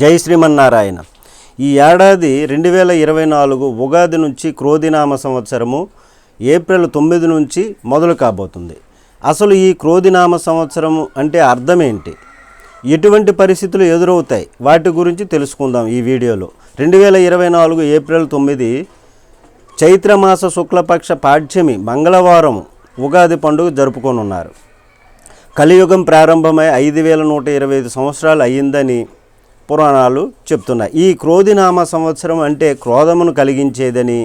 జై శ్రీమన్నారాయణ. ఈ ఏడాది రెండు వేల ఇరవై నాలుగు ఉగాది నుంచి క్రోధినామ సంవత్సరము ఏప్రిల్ తొమ్మిది నుంచి మొదలు కాబోతుంది. అసలు ఈ క్రోధినామ సంవత్సరము అంటే అర్థం ఏంటి? ఎటువంటి పరిస్థితులు ఎదురవుతాయి? వాటి గురించి తెలుసుకుందాం ఈ వీడియోలో. రెండు వేల ఇరవై నాలుగు ఏప్రిల్ తొమ్మిది చైత్రమాస శుక్లపక్ష పాఠ్యమి మంగళవారం ఉగాది పండుగ జరుపుకోనున్నారు. కలియుగం ప్రారంభమై ఐదు వేల నూట ఇరవై ఐదు సంవత్సరాలు అయ్యిందని పురాణాలు చెప్తున్నాయి. ఈ క్రోధినామ సంవత్సరం అంటే క్రోధమును కలిగించేదని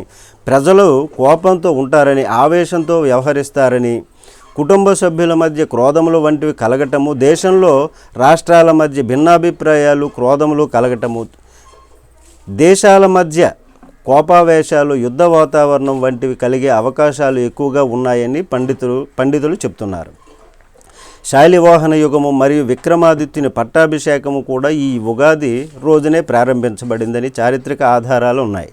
ప్రజలు కోపంతో ఉంటారని ఆవేశంతో వ్యవహరిస్తారని కుటుంబ సభ్యుల మధ్య క్రోధములు వంటివి కలగటము దేశంలో రాష్ట్రాల మధ్య భిన్నాభిప్రాయాలు క్రోధములు కలగటము దేశాల మధ్య కోపావేశాలు యుద్ధ వాతావరణం వంటివి కలిగే అవకాశాలు ఎక్కువగా ఉన్నాయని పండితులు పండితులు చెప్తున్నారు. శాలివాహన యుగము మరియు విక్రమాదిత్యుని పట్టాభిషేకము కూడా ఈ ఉగాది రోజునే ప్రారంభించబడిందని చారిత్రక ఆధారాలు ఉన్నాయి.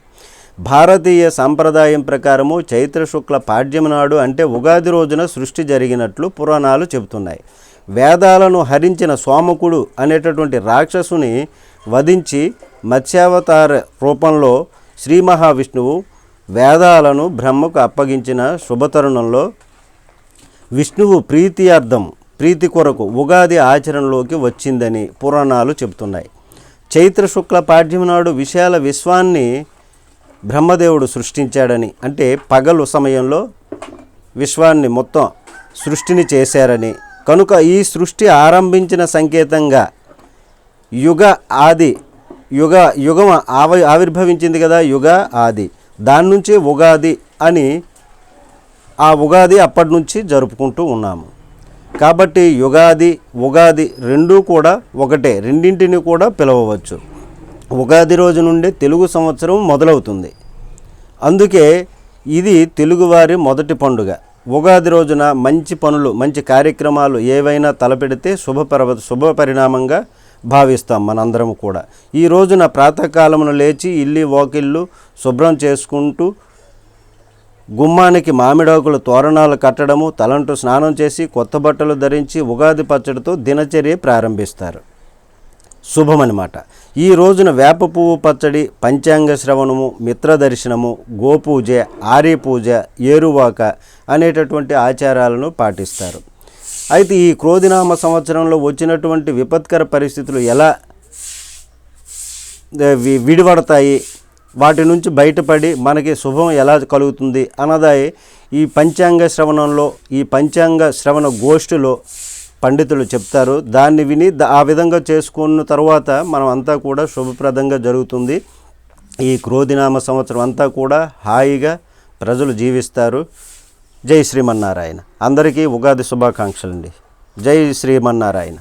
భారతీయ సంప్రదాయం ప్రకారము చైత్ర శుక్ల పాడ్యం నాడు అంటే ఉగాది రోజున సృష్టి జరిగినట్లు పురాణాలు చెబుతున్నాయి. వేదాలను హరించిన సోమకుడు అనేటటువంటి రాక్షసుని వధించి మత్స్యావతార రూపంలో శ్రీ మహావిష్ణువు వేదాలను బ్రహ్మకు అప్పగించిన శుభతరుణంలో విష్ణువు ప్రీతియార్థం ప్రీతి కొరకు ఉగాది ఆచరణలోకి వచ్చిందని పురాణాలు చెబుతున్నాయి. చైత్ర శుక్ల పాఠ్యం నాడు విశాల విశ్వాన్ని బ్రహ్మదేవుడు సృష్టించాడని అంటే పగలు సమయంలో విశ్వాన్ని మొత్తం సృష్టిని చేశారని. కనుక ఈ సృష్టి ఆరంభించిన సంకేతంగా యుగ ఆది యుగ యుగం ఆవ ఆవిర్భవించింది కదా యుగ ఆది. దాని నుంచే ఉగాది అని ఆ ఉగాది అప్పటి నుంచి జరుపుకుంటూ ఉన్నాము. కాబట్టి యుగాది ఉగాది రెండూ కూడా ఒకటే. రెండింటిని కూడా పిలవవచ్చు. ఉగాది రోజు నుండి తెలుగు సంవత్సరం మొదలవుతుంది. అందుకే ఇది తెలుగువారి మొదటి పండుగ. ఉగాది రోజున మంచి పనులు మంచి కార్యక్రమాలు ఏవైనా తలపెడితే శుభపర శుభ పరిణామంగా భావిస్తాం మనందరం కూడా. ఈ రోజున ప్రాతకాలమును లేచి ఇల్లి వాకిళ్ళు శుభ్రం చేసుకుంటూ గుమ్మానికి మామిడాకులు తోరణాలు కట్టడము తలంటు స్నానం చేసి కొత్త బట్టలు ధరించి ఉగాది పచ్చడితో దినచర్య ప్రారంభిస్తారు. శుభమనమాట. ఈ రోజున వేప పువ్వు పచ్చడి పంచాంగ శ్రవణము మిత్ర దర్శనము గోపూజ ఆర్య పూజ ఏరువాక అనేటటువంటి ఆచారాలను పాటిస్తారు. అయితే ఈ క్రోధినామ సంవత్సరంలో వచ్చినటువంటి విపత్కర పరిస్థితులు ఎలా విడిపడతాయి వాటి నుంచి బయటపడి మనకి శుభం ఎలా కలుగుతుంది అన్నదాయి ఈ పంచాంగ శ్రవణంలో ఈ పంచాంగ శ్రవణ గోష్ఠిలో పండితులు చెప్తారు. దాన్ని విని ఆ విధంగా చేసుకున్న తర్వాత మనం అంతా కూడా శుభప్రదంగా జరుగుతుంది. ఈ క్రోధినామ సంవత్సరం అంతా కూడా హాయిగా ప్రజలు జీవిస్తారు. జై శ్రీమన్నారాయణ. అందరికీ ఉగాది శుభాకాంక్షలండి. జై శ్రీమన్నారాయణ.